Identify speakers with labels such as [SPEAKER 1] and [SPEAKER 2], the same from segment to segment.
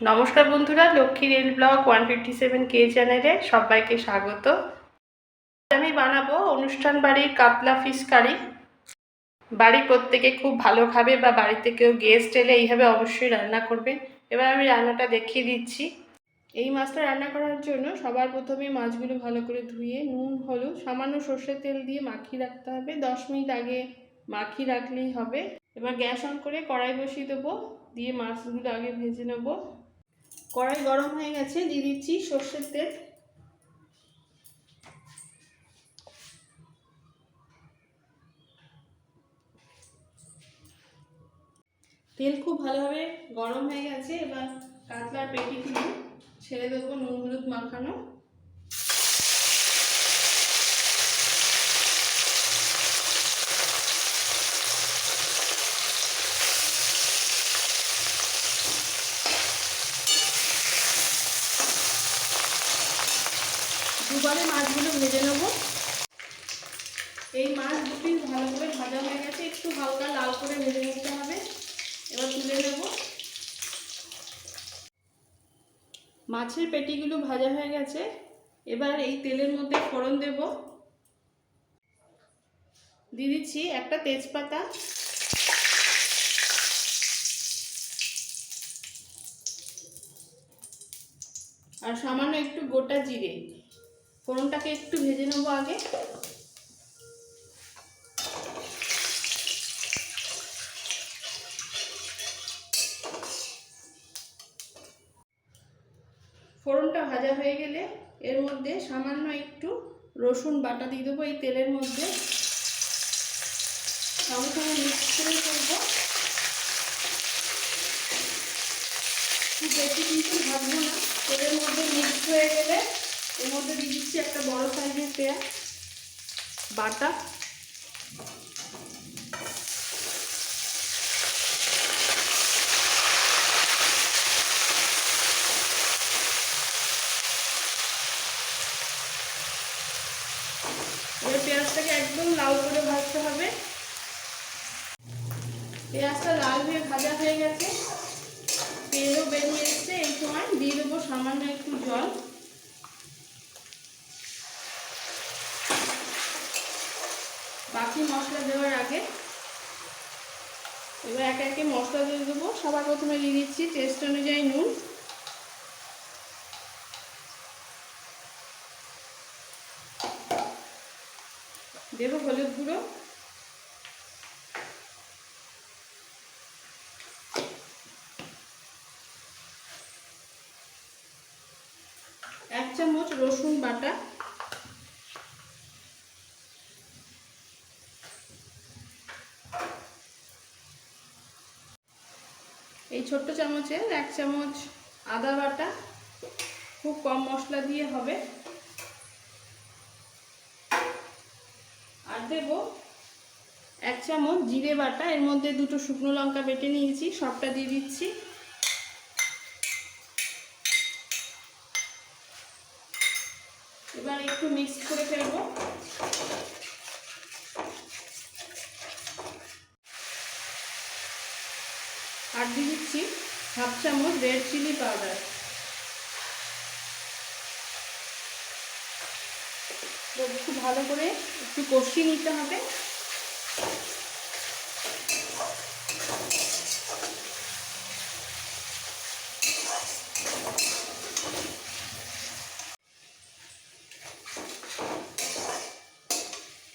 [SPEAKER 1] নমস্কার বন্ধুরা, Lakshmi rail blog one fifty seven কে চ্যানেলে সবাইকে স্বাগত। আমি বানাবো অনুষ্ঠান বাড়ির কাতলা ফিশ কারি বাড়ি প্রত্যেকে খুব ভালো খাবে বা বাড়িতে কেউ গেস্ট এলে এইভাবে অবশ্যই রান্না করবে। এবার আমি রান্নাটা দেখিয়ে দিচ্ছি। এই মাছটা রান্না করার জন্য সবার প্রথমে মাছগুলো ভালো করে ধুয়ে নুন, হলুদ, সামান্য সর্ষের তেল দিয়ে মাখিয়ে রাখতে হবে। দশ মিনিট আগে মাখিয়ে রাখলেই হবে। এবার গ্যাস অন করে কড়াই বসিয়ে দেবো। দিয়ে মাছগুলো আগে ভেজে নেব। কড়াই গরম হয়ে গেছে, দিয়ে দিচ্ছি সর্ষের তেল। তেল খুব ভালোভাবে গরম হয়ে গেছে, এবার কাতলার পেটি পেটিগুলো ছেড়ে দেবো নুন হলুদ মাখানো। দুবারে মাছগুলো ভেজে নেব। এই মাছ দুটি ভালো করে ভাজা হয়ে গেছে, একটু হালকা লাল করে ভেজে নিতে হবে। এবার তুলে নেব। মাছের পেটিগুলো ভাজা হয়ে গেছে, এবার এই তেলের মধ্যে ফোড়ন দেব। দিয়ে দিচ্ছি একটা তেজপাতা। আর সামান্য একটু গোটা জিরে। ফোড়নটাকে একটু ভেজে নেব আগে। ফোড়নটা ভাজা হয়ে গেলে এর মধ্যে সামান্য একটু রসুন বাটা দিয়ে দেবো এই তেলের মধ্যে। সঙ্গে সঙ্গে মিক্স করে করব। খুব বেশি কিন্তু ভাজবো না, তেলের মধ্যে মিক্স হয়ে গেলে এর মধ্যে দিয়ে দিচ্ছি একটা বড় সাইজের পেঁয়াজ, বাটা। এবার পেঁয়াজটাকে একদম লাল করে ভাজতে হবে। পেঁয়াজটা লাল হয়ে ভাজা হয়ে গেছে। তেলও বেরিয়ে এসছে, এই সময় দিয়ে দেবো সামান্য একটু জল। বাকি মশলা দেওয়ার আগে এবার একে একে মশলা দিয়ে দেবো। সবার প্রথমে দিয়ে দিচ্ছি টেস্ট অনুযায়ী নুন। দেবো হলুদ গুঁড়ো। এক চামচ রসুন বাটা। এই ছোট্ট চামচের এক চামচ আদা বাটা, খুব কম মশলা দিয়ে হবে। আর দেব এক চামচ জিরে বাটা, এর মধ্যে দুটো শুকনো লঙ্কা বেটে নিয়েছি, সবটা দিয়ে দিচ্ছি। এবার একটু মিক্স করে ফেলব। দিয়ে দিচ্ছি, হাফ চামচ রেড চিলি পাউডার খুব ভালো করে একটু কষিয়ে নিতে হবে।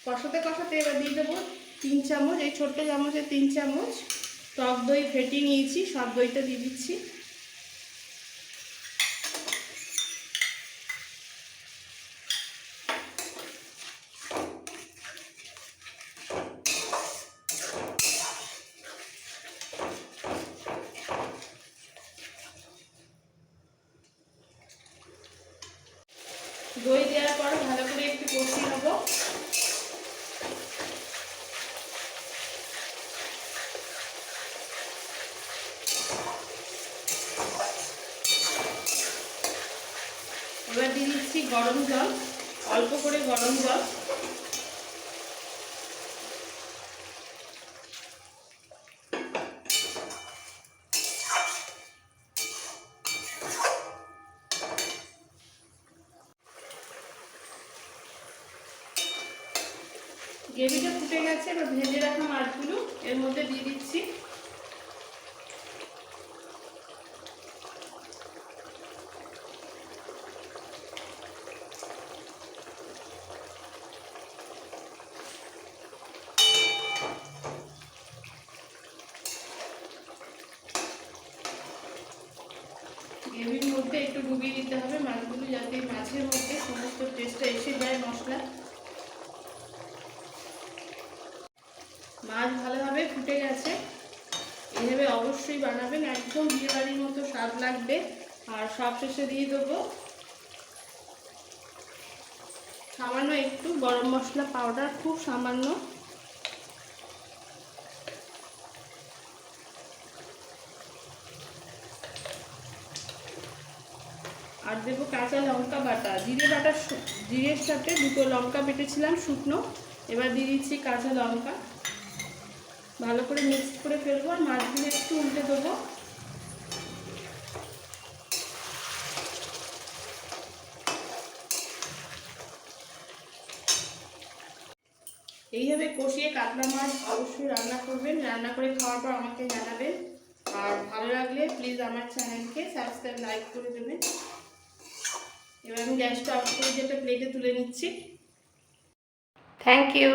[SPEAKER 1] কষাতে কষাতে এবার দিয়ে দেবো তিন চামচ, এই ছোট্ট চামচের তিন চামচ টক দই ফেটিয়ে নিয়েছি, সব দইটা দিয়ে দিচ্ছি। দই দেওয়ার পর ভালো করে একটু কষিয়ে দিচ্ছি গরম জল, অল্প করে গরম জল। গ্রেভিটা ফুটে গেছে, এবার ভেজে রাখা মাছগুলো, এর মধ্যে দিয়ে দিচ্ছি। গ্রেভির মধ্যে একটু ডুবিয়ে দিতে হবে মাছগুলো যাতে মাছের মধ্যে সমস্ত টেস্টটা এসে যায় মশলা। মাছ ভালোভাবে ফুটে গেছে। এভাবে অবশ্যই বানাবেন, একদম বিয়ে বাড়ির মতো স্বাদ লাগবে। আর সব শেষে দিয়ে দেবো। সামান্য একটু গরম মশলা পাউডার, খুব সামান্য। দেবো কাঁচা লঙ্কা বাটা। জিরে বাটা জিরের সাথে দুটো লঙ্কা বেটেছিলাম, শুকনো। এবার দিয়ে দিচ্ছি কাঁচা লঙ্কা। ভালো করে মিক্স করে ফেলব আর মাছগুলো একটু উল্টে দেবো। এইভাবে কষিয়ে কাতলা মাছ অবশ্যই রান্না করবেন। রান্না করে খাওয়ার পর আমাকে জানাবেন। আর ভালো লাগলে প্লিজ আমার চ্যানেলকে সাবস্ক্রাইব লাইক করে দেবেন। এবার আমি গ্যাসটা অফ করে যেটা প্লেটে তুলে নিচ্ছি। Thank you